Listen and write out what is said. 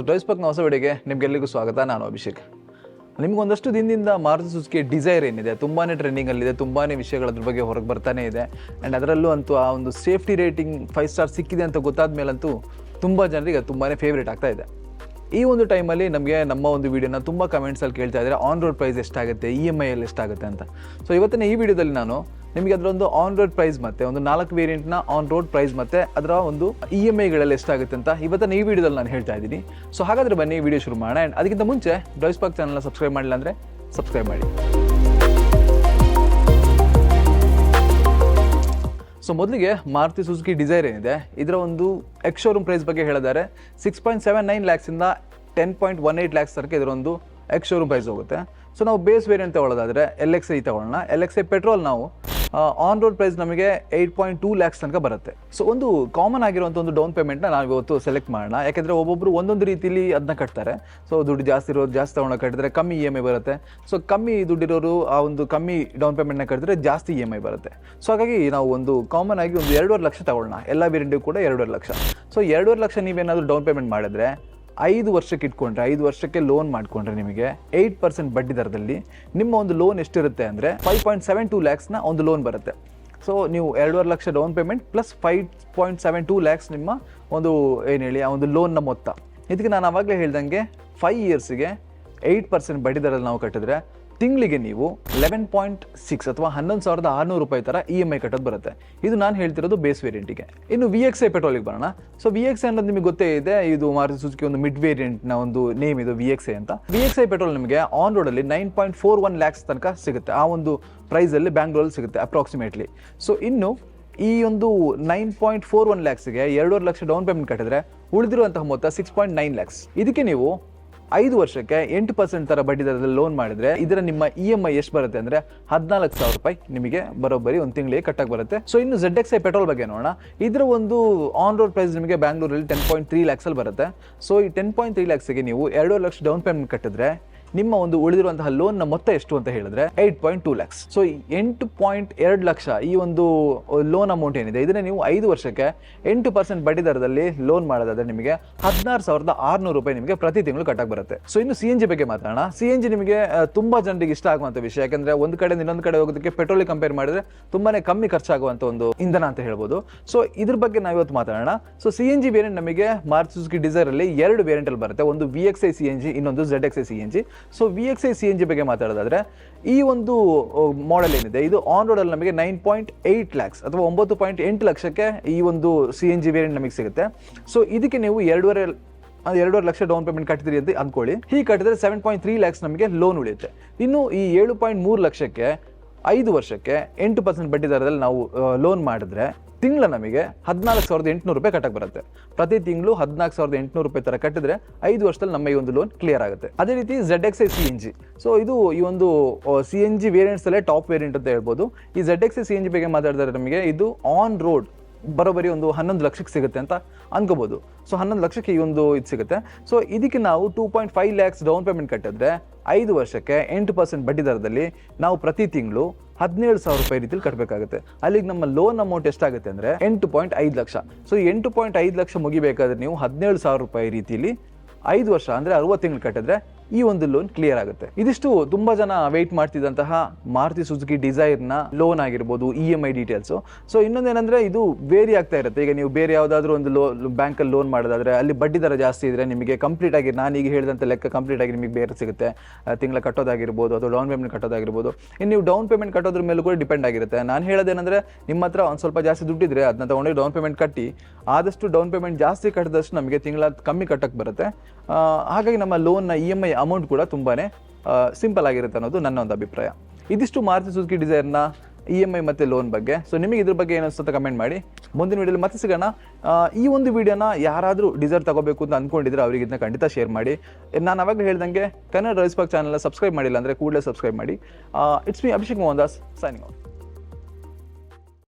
So toys ಪಕ್ನ ಹೊಸ ವಿಡಿಯೋಗೆ ನಿಮ್ಗೆಲ್ಲರಿಗೂ ಸ್ವಾಗತ. ನಾನು ಅಭಿಷೇಕ್. ನಿಮ್ಗೊಂದಷ್ಟು ದಿನದಿಂದ ಮಾರುತಿ ಸುಜುಕಿ ಡಿಸೈರ್ ಏನಿದೆ? ತುಂಬಾ ಟ್ರೆಂಡಿಂಗಲ್ಲಿದೆ ತುಂಬಾ ವಿಷಯಗಳ ಅದ್ರ ಬಗ್ಗೆ ಹೊರಗೆ ಬರ್ತಾನೆ ಇದೆ. ಆ್ಯಂಡ್ ಅದರಲ್ಲೂ ಅಂತೂ ಆ ಒಂದು ಸೇಫ್ಟಿ ರೇಟಿಂಗ್ ಫೈವ್ ಸ್ಟಾರ್ ಸಿಕ್ಕಿದೆ ಅಂತ ಗೊತ್ತಾದ ಮೇಲಂತೂ ತುಂಬ ಜನರಿಗೆ ತುಂಬಾ ಫೇವ್ರೇಟ್ ಆಗ್ತಾ ಇದೆ. ಈ ಒಂದು ಟೈಮಲ್ಲಿ ನಮಗೆ ನಮ್ಮ ಒಂದು ವಿಡಿಯೋನ ತುಂಬ ಕಮೆಂಟ್ಸಲ್ಲಿ ಕೇಳ್ತಾ ಇದ್ದಾರೆ ಆನ್ ರೋಡ್ ಪ್ರೈಸ್ ಎಷ್ಟಾಗುತ್ತೆ ಇ ಎಂ ಐಯಲ್ಲಿ ಎಷ್ಟಾಗುತ್ತೆ ಅಂತ. ಸೊ ಇವತ್ತಿನ ಈ ವಿಡಿಯೋದಲ್ಲಿ ನಾನು ನಿಮಗೆ ಅದರೊಂದು ಆನ್ ರೋಡ್ ಪ್ರೈಸ್ ಮತ್ತೆ, ಒಂದು ನಾಲ್ಕು ವೇರಿಯಂಟ್ನ ಆನ್ ರೋಡ್ ಪ್ರೈಸ್ ಮತ್ತೆ, ಅದರ ಒಂದು ಇ ಎಂ ಐಗಳಲ್ಲಿ ಎಷ್ಟಾಗುತ್ತೆ ಅಂತ ಇವತ್ತಿನ ಈ ವಿಡಿಯೋದಲ್ಲಿ ನಾನು ಹೇಳ್ತಾ ಇದ್ದೀನಿ. ಸೊ ಹಾಗಾದ್ರೆ ಬನ್ನಿ ವಿಡಿಯೋ ಶುರು ಮಾಡೋಣ. ಆ್ಯಂಡ್ ಅದಕ್ಕಿಂತ ಮುಂಚೆ ಡ್ರೈಸ್ ಪಾಕ್ ಚಾನಲ್ನ ಸಬ್ಸ್ಕ್ರೈಬ್ ಮಾಡಿಲ್ಲ ಅಂದರೆ ಸಬ್ಸ್ಕ್ರೈಬ್ ಮಾಡಿ. ಸೊ ಮೊದಲಿಗೆ ಮಾರುತಿ ಸುಜುಕಿ ಡಿಸೈರ್ ಏನಿದೆ? ಇದರ ಒಂದು ಎಕ್ಸ್ ಶೋರೂಮ್ ಪ್ರೈಸ್ ಬಗ್ಗೆ ಹೇಳಿದ್ದಾರೆ. Six point seven nine ಲ್ಯಾಕ್ಸಿಂದ ten point one eight lakhs ತನಕ ಇದರ ಒಂದು ಎಕ್ಸ್ ಶೋರೂಮ್ ಪ್ರೈಸ್ ಹೋಗುತ್ತೆ. ಸೊ ನಾವು ಬೇಸ್ ವೇರಿಯಂಟ್ ತಗೊಳ್ಳೋದಾದ್ರೆ ಎಲ್ ಎಕ್ಸ್ ಐ ತಗೊಳ್ಳೋಣ. ಎಲ್ ಎಕ್ಸ್ ಐ ಪೆಟ್ರೋಲ್ ನಾವು ಆನ್ ರೋಡ್ ಪ್ರೈಸ್ ನಮಗೆ ಏಯ್ಟ್ ಪಾಯಿಂಟ್ ಟೂ ಲ್ಯಾಕ್ಸ್ ತನಕ ಬರುತ್ತೆ. ಸೊ ಒಂದು ಕಾಮನ್ ಆಗಿರುವಂಥ ಒಂದು ಡೌನ್ ಪೇಮೆಂಟ್ನ ನಾವು ಇವತ್ತು ಸೆಲೆಕ್ಟ್ ಮಾಡೋಣ. ಯಾಕೆಂದರೆ ಒಬ್ಬೊಬ್ಬರು ಒಂದೊಂದು ರೀತಿಲಿ ಅದನ್ನ ಕಟ್ತಾರೆ. ಸೊ ದುಡ್ಡು ಜಾಸ್ತಿ ಇರೋದು ಜಾಸ್ತಿ ತಗೊಂಡು ಕಟ್ಟಿದ್ರೆ ಕಮ್ಮಿ ಇ ಎಂ ಐ ಬರುತ್ತೆ. ಸೊ ಕಮ್ಮಿ ದುಡ್ಡಿರೋರು ಆ ಒಂದು ಕಮ್ಮಿ ಡೌನ್ ಪೇಮೆಂಟ್ನ ಕಟ್ಟಿದ್ರೆ ಜಾಸ್ತಿ ಇ ಎಂ ಐ ಬರುತ್ತೆ. ಸೊ ಹಾಗಾಗಿ ನಾವು ಒಂದು ಕಾಮನ್ ಆಗಿ ಒಂದು ಎರಡೂವರೆ ಲಕ್ಷ ತಗೊಳ್ಳೋಣ. ಎಲ್ಲ ವೇರಿಯಂಟಿಗೂ ಕೂಡ ಎರಡೂವರೆ ಲಕ್ಷ. ಸೊ ಎರಡೂವರೆ ಲಕ್ಷ ನೀವೇನಾದರೂ ಡೌನ್ ಪೇಮೆಂಟ್ ಮಾಡಿದ್ರೆ ಐದು ವರ್ಷಕ್ಕೆ ಇಟ್ಕೊಂಡ್ರೆ, ಐದು ವರ್ಷಕ್ಕೆ ಲೋನ್ ಮಾಡಿಕೊಂಡ್ರೆ ನಿಮಗೆ ಏಯ್ಟ್ ಪರ್ಸೆಂಟ್ ಬಡ್ಡಿ ದರದಲ್ಲಿ ನಿಮ್ಮ ಒಂದು ಲೋನ್ ಎಷ್ಟಿರುತ್ತೆ ಅಂದರೆ ಫೈವ್ ಪಾಯಿಂಟ್ ಸೆವೆನ್ ಟೂ ಲ್ಯಾಕ್ಸ್ನ ಒಂದು ಲೋನ್ ಬರುತ್ತೆ. ಸೊ ನೀವು ಎರಡೂವರೆ lakh down payment plus five point seven two lakhs ನಿಮ್ಮ ಒಂದು ಏನು ಹೇಳಿ, ಆ ಒಂದು ಲೋನ್ನ ಮೊತ್ತ. ಇದಕ್ಕೆ ನಾನು ಆವಾಗಲೇ ಹೇಳ್ದಂಗೆ ಫೈವ್ ಇಯರ್ಸಿಗೆ ಏಯ್ಟ್ ಪರ್ಸೆಂಟ್ ಬಡ್ಡಿ ದರದಲ್ಲಿ ನಾವು ಕಟ್ಟಿದ್ರೆ ತಿಂಗಳಿಗೆ ನೀವು ಲೆವೆನ್ ಪಾಯಿಂಟ್ ಸಿಕ್ಸ್ ಅಥವಾ ಹನ್ನೊಂದು ಸಾವಿರದ ಆರುನೂರು ರೂಪಾಯಿ ಥರ ಇ ಎಂ ಐ ಕಟ್ಟೋದು ಬರುತ್ತೆ. ಇದು ನಾನು ಹೇಳ್ತಿರೋದು ಬೇಸ್ ವೇರಿಯಂಟಿಗೆ ಇನ್ನು ವಿ ಎಕ್ಸ್ ಐ ಪೆಟ್ರೋಲಿಗೆ ಬರೋಣ. ಸೊ ವಿ ಎಕ್ಸ್ ಅನ್ನೋದು ನಿಮಗೆ ಗೊತ್ತೇ ಇದೆ, ಇದು ಮಾರುತಿ ಸುಜುಕಿ ಒಂದು ಮಿಡ್ ವೇರಿಯಂಟ್ನ ಒಂದು ನೇಮ್ ಇದು ವಿ ಎಕ್ಸ್ ಐ ಅಂತ. ವಿ ಎಕ್ಸ್ ಐ ಪೆಟ್ರೋಲ್ ನಿಮಗೆ ಆನ್ ರೋಡಲ್ಲಿ nine point four one lakhs ತನಕ ಸಿಗುತ್ತೆ. ಆ ಒಂದು ಪ್ರೈಸಲ್ಲಿ ಬ್ಯಾಂಗ್ಳೂರಲ್ಲಿ ಸಿಗುತ್ತೆ ಅಪ್ರಾಕ್ಸಿಮೇಟ್ಲಿ ಸೊ ಇನ್ನು ಈ ಒಂದು ನೈನ್ ಪಾಯಿಂಟ್ ಫೋರ್ ಒನ್ ಲ್ಯಾಕ್ಸ್ಗೆ ಎರಡೂವರೆ ಲಕ್ಷ ಡೌನ್ ಪೇಮೆಂಟ್ ಕಟ್ಟಿದ್ರೆ ಉಳಿದಿರುವಂತಹ ಮೊತ್ತ ಸಿಕ್ಸ್ ಪಾಯಿಂಟ್ ನೈನ್ ಲ್ಯಾಕ್ಸ್ ಇದಕ್ಕೆ ನೀವು ಐದು ವರ್ಷಕ್ಕೆ ಎಂಟು ಪರ್ಸೆಂಟ್ ಥರ ಬಡ್ಡಿ ದರದಲ್ಲಿ ಲೋನ್ ಮಾಡಿದ್ರೆ ಇದರ ನಿಮ್ಮ ಇ ಎಂ ಐ ಎಷ್ಟು ಬರುತ್ತೆ ಅಂದರೆ ಹದಿನಾಲ್ಕು ಸಾವಿರ ರೂಪಾಯಿ ನಿಮಗೆ ಬರೋಬ್ಬರಿ ಒಂದು ತಿಂಗಳಿಗೆ ಕಟ್ಟಕ್ಕೆ ಬರುತ್ತೆ. ಸೊ ಇನ್ನು ಝೆಡ್ ಎಕ್ಸ್ ಐ ಪೆಟ್ರೋಲ್ ಬಗ್ಗೆ ನೋಡೋಣ. ಇದರ ಒಂದು ಆನ್ ರೋಡ್ ಪ್ರೈಸ್ ನಿಮಗೆ ಬ್ಯಾಂಗ್ಳೂರಲ್ಲಿ ಟೆನ್ ಪಾಯಿಂಟ್ ತ್ರೀ ಲ್ಯಾಕ್ಸಲ್ಲಿ ಬರುತ್ತೆ. ಸೊ ಈ ಟೆನ್ ಪಾಯಿಂಟ್ ತ್ರೀ ಲ್ಯಾಕ್ಸ್ಗೆ ನೀವು ಎರಡು ಲಕ್ಷ ಡೌನ್ ಪೇಮೆಂಟ್ ಕಟ್ಟಿದ್ರೆ ನಿಮ್ಮ ಒಂದು ಉಳಿದಿರುವಂತಹ ಲೋನ್ನ ಮೊತ್ತ ಎಷ್ಟು ಅಂತ ಹೇಳಿದ್ರೆ eight point two lakhs so ಎಂಟು ಪಾಯಿಂಟ್ ಎರಡು ಲಕ್ಷ ಈ ಒಂದು ಲೋನ್ ಅಮೌಂಟ್ ಏನಿದೆ? ಇದನ್ನ ನೀವು ಐದು ವರ್ಷಕ್ಕೆ ಎಂಟು ಪರ್ಸೆಂಟ್ ಬಡ್ಡಿ ದರದಲ್ಲಿ ಲೋನ್ ಮಾಡೋದಾದ್ರೆ ನಿಮಗೆ ಹದಿನಾರು ಸಾವಿರದ ಆರುನೂರು ರೂಪಾಯಿ ನಿಮಗೆ ಪ್ರತಿ ತಿಂಗಳು ಕಟ್ಟಕ್ಕೆ ಬರುತ್ತೆ. ಸೊ ಇನ್ನು ಸಿ ಎನ್ ಜಿ ಬಗ್ಗೆ ಮಾತಾಡೋಣ. ಸಿ ಎನ್ ಜಿ ನಿಮಗೆ ತುಂಬಾ ಜನರಿಗೆ ಇಷ್ಟ ಆಗುವಂಥ ವಿಷಯ, ಯಾಕಂದ್ರೆ ಒಂದು ಕಡೆ ಇನ್ನೊಂದು ಕಡೆ ಹೋಗೋದಕ್ಕೆ ಪೆಟ್ರೋಲ್ ಕಂಪೇರ್ ಮಾಡಿದ್ರೆ ತುಂಬಾನೇ ಕಮ್ಮಿ ಖರ್ಚಾಗುವಂಥ ಒಂದು ಇಂಧನ ಅಂತ ಹೇಳ್ಬೋದು. ಸೊ ಇದ್ರ ಬಗ್ಗೆ ನಾವು ಇವತ್ತು ಮಾತಾಡೋಣ. So C N G variant ನಮಗೆ ಮಾರ್ಚ್ ಸುಜುಕಿ ಡಿಸೈರ್ ಅಲ್ಲಿ ಎರಡು ವೇರಿಯಂಟ್ ಅಲ್ಲಿ ಬರುತ್ತೆ. ಒಂದು V X I C N G ಇನ್ನೊಂದು Z X I C N G so V X I C N G ಬಗ್ಗೆ ಮಾತಾಡೋದಾದ್ರೆ, ಈ ಒಂದು ಮಾಡೆಲ್ ಏನಿದೆ, ಇದು ಆನ್ ರೋಡಲ್ಲಿ ನಮಗೆ ನೈನ್ ಪಾಯಿಂಟ್ ಏಯ್ಟ್ ಲ್ಯಾಕ್ಸ್ ಅಥವಾ ಒಂಬತ್ತು ಪಾಯಿಂಟ್ ಎಂಟು ಲಕ್ಷಕ್ಕೆ ಈ ಒಂದು ಸಿ ಎನ್ ಜಿ ವೇರಿಯಂಟ್ ನಮಗೆ ಸಿಗುತ್ತೆ. ಸೊ ಇದಕ್ಕೆ ನೀವು ಎರಡೂವರೆ ಎರಡೂವರೆ ಲಕ್ಷ ಡೌನ್ ಪೇಮೆಂಟ್ ಕಟ್ಟಿದ್ರಿ ಅಂತ ಅಂದ್ಕೊಳ್ಳಿ ಹೀಗೆ ಕಟ್ಟಿದ್ರೆ ಸೆವೆನ್ ಪಾಯಿಂಟ್ ತ್ರೀ ಲ್ಯಾಕ್ಸ್ ನಮಗೆ ಲೋನ್ ಉಳಿಯುತ್ತೆ. ಇನ್ನು ಈ ಏಳು ಪಾಯಿಂಟ್ ಮೂರು ಲಕ್ಷಕ್ಕೆ, ಐದು ವರ್ಷಕ್ಕೆ ಎಂಟು ಪರ್ಸೆಂಟ್ ಬಡ್ಡಿ ದರದಲ್ಲಿ ನಾವು ಲೋನ್ ಮಾಡಿದ್ರೆ ತಿಂಗಳ ನಮಗೆ ಹದಿನಾಲ್ಕು ಸಾವಿರದ ಎಂಟುನೂರು ರೂಪಾಯಿ ಕಟ್ಟಕ್ಕೆ ಬರುತ್ತೆ. ಪ್ರತಿ ತಿಂಗಳು ಹದಿನಾಲ್ಕು ಸಾವಿರದ ಎಂಟುನೂರು ರೂಪಾಯಿ ಥರ ಕಟ್ಟಿದ್ರೆ ಐದು ವರ್ಷದಲ್ಲಿ ನಮ್ಮ ಈ ಒಂದು ಲೋನ್ ಕ್ಲಿಯರ್ ಆಗುತ್ತೆ. ಅದೇ ರೀತಿ Z X I C N G so ಇದು ಈ ಒಂದು ಸಿ ಎನ್ ಜಿ ವೇರಿಯಂಟ್ಸಲ್ಲೇ ಟಾಪ್ ವೇರಿಯಂಟ್ ಅಂತ ಹೇಳ್ಬೋದು. ಈ Z X I C N G ಬಗ್ಗೆ ಮಾತಾಡಿದ್ರೆ ನಮಗೆ ಇದು ಆನ್ ರೋಡ್ ಬರೋಬರಿ ಒಂದು ಹನ್ನೊಂದು ಲಕ್ಷಕ್ಕೆ ಸಿಗುತ್ತೆ ಅಂತ ಅನ್ಕೋಬೋದು. ಸೊ ಹನ್ನೊಂದು ಲಕ್ಷಕ್ಕೆ ಈ ಒಂದು ಇದು ಸಿಗುತ್ತೆ. ಸೊ ಇದಕ್ಕೆ ನಾವು two point five lakhs down payment ಕಟ್ಟಿದ್ರೆ ಐದು ವರ್ಷಕ್ಕೆ ಎಂಟು ಪರ್ಸೆಂಟ್ ಬಡ್ಡಿ ದರದಲ್ಲಿ ನಾವು ಪ್ರತಿ ತಿಂಗಳು ಹದಿನೇಳು ಸಾವಿರ ರೂಪಾಯಿ ರೀತಿಲಿ ಕಟ್ಟಬೇಕಾಗುತ್ತೆ ಅಲ್ಲಿಗೆ ನಮ್ಮ ಲೋನ್ ಅಮೌಂಟ್ ಎಷ್ಟಾಗುತ್ತೆ ಅಂದರೆ ಎಂಟು ಪಾಯಿಂಟ್ ಐದು ಲಕ್ಷ. ಸೊ ಎಂಟು ಪಾಯಿಂಟ್ ಐದು ಲಕ್ಷ ಮುಗಿಬೇಕಾದ್ರೆ ನೀವು ಹದಿನೇಳು ಸಾವಿರ ರೂಪಾಯಿ ರೀತಿಯಲ್ಲಿ ಐದು ವರ್ಷ ಅಂದರೆ ಅರವತ್ತು ತಿಂಗಳು ಕಟ್ಟಿದ್ರೆ ಈ ಒಂದು ಲೋನ್ ಕ್ಲಿಯರ್ ಆಗುತ್ತೆ. ಇದಿಷ್ಟು ತುಂಬಾ ಜನ ವೆಯ್ಟ್ ಮಾಡ್ತಿದ್ದಂತಹ ಮಾರುತಿ ಸುಜುಕಿ ಡಿಸೈರ್ನ ಲೋನ್ ಆಗಿರ್ಬೋದು E M I details so ಇನ್ನೊಂದೇನೆಂದ್ರೆ ಇದು ವೇರಿ ಆಗ್ತಾ ಇರುತ್ತೆ. ಈಗ ನೀವು ಬೇರೆ ಯಾವುದಾದ್ರೂ ಒಂದು ಲೋ ಬ್ಯಾಂಕಲ್ಲಿ ಲೋನ್ ಮಾಡೋದಾದ್ರೆ, ಅಲ್ಲಿ ಬಡ್ಡಿ ದರ ಜಾಸ್ತಿ ಇದ್ರೆ ನಿಮಗೆ ಕಂಪ್ಲೀಟ್ ಆಗಿ ನಾನು ಈಗ ಹೇಳಿದಂಥ ಲೆಕ್ಕ ಕಂಪ್ಲೀಟ್ ಆಗಿ ನಿಮಗೆ ಬೇರೆ ಸಿಗುತ್ತೆ. ತಿಂಗಳ ಕಟ್ಟೋದಾಗಿರ್ಬೋದು ಅಥವಾ ಡೌನ್ ಪೇಮೆಂಟ್ ಕಟ್ಟೋದಾಗಿರ್ಬೋದು. ಇನ್ನು ನೀವು ಡೌನ್ ಪೇಮೆಂಟ್ ಕಟ್ಟೋದ್ರ ಮೇಲೂ ಕೂಡ ಡಿಪೆಂಡ್ ಆಗಿರುತ್ತೆ. ನಾನು ಹೇಳೋದೇನೆಂದ್ರೆ, ನಿಮ್ಮ ಹತ್ರ ಒಂದು ಸ್ವಲ್ಪ ಜಾಸ್ತಿ ದುಡ್ಡಿದ್ರೆ ಅದನ್ನ ತಗೊಂಡು ಡೌನ್ ಪೇಮೆಂಟ್ ಕಟ್ಟಿ, ಆದಷ್ಟು ಡೌನ್ ಪೇಮೆಂಟ್ ಜಾಸ್ತಿ ಕಟ್ಟಿದಷ್ಟು ನಮಗೆ ತಿಂಗಳ ಕಮ್ಮಿ ಕಟ್ಟಕ್ಕೆ ಬರುತ್ತೆ. ಹಾಗಾಗಿ ನಮ್ಮ ಲೋನ್ನ ಇ ಎಂ ಐ ಅಮೌಂಟ್ ಕೂಡ ತುಂಬಾನೇ ಸಿಂಪಲ್ ಆಗಿರುತ್ತೆ ಅನ್ನೋದು ನನ್ನ ಒಂದು ಅಭಿಪ್ರಾಯ. ಇದಿಷ್ಟು ಮಾರುತಿ ಸುಜುಕಿ ಡಿಸೈರ್ನ ಇ ಎಂ ಐ ಮತ್ತು ಲೋನ್ ಬಗ್ಗೆ. ಸೊ ನಿಮಗೆ ಇದ್ರ ಬಗ್ಗೆ ಏನಿಸುತ್ತೆ ಕಮೆಂಟ್ ಮಾಡಿ. ಮುಂದಿನ ವೀಡಿಯೋಲಿ ಮತ್ತೆ ಸಿಗೋಣ. ಈ ಒಂದು ವಿಡಿಯೋನ ಯಾರಾದರೂ ಡಿಸೈರ್ ತಗೋಬೇಕು ಅಂತ ಅಂದ್ಕೊಂಡಿದ್ರೆ ಅವರಿಗೆ ಇದನ್ನ ಖಂಡಿತ ಶೇರ್ ಮಾಡಿ. ನಾನು ಅವಾಗ ಹೇಳ್ದಂಗೆ, ಕನ್ನಡ ರೈಸ್ಬಾಗ್ ಚಾನಲ್ನ ಸಬ್ಸ್ಕ್ರೈಬ್ ಮಾಡಿಲ್ಲ ಅಂದರೆ ಕೂಡಲೇ ಸಬ್ಸ್ಕ್ರೈಬ್ ಮಾಡಿ. It's me Abhishek Mohan Das signing out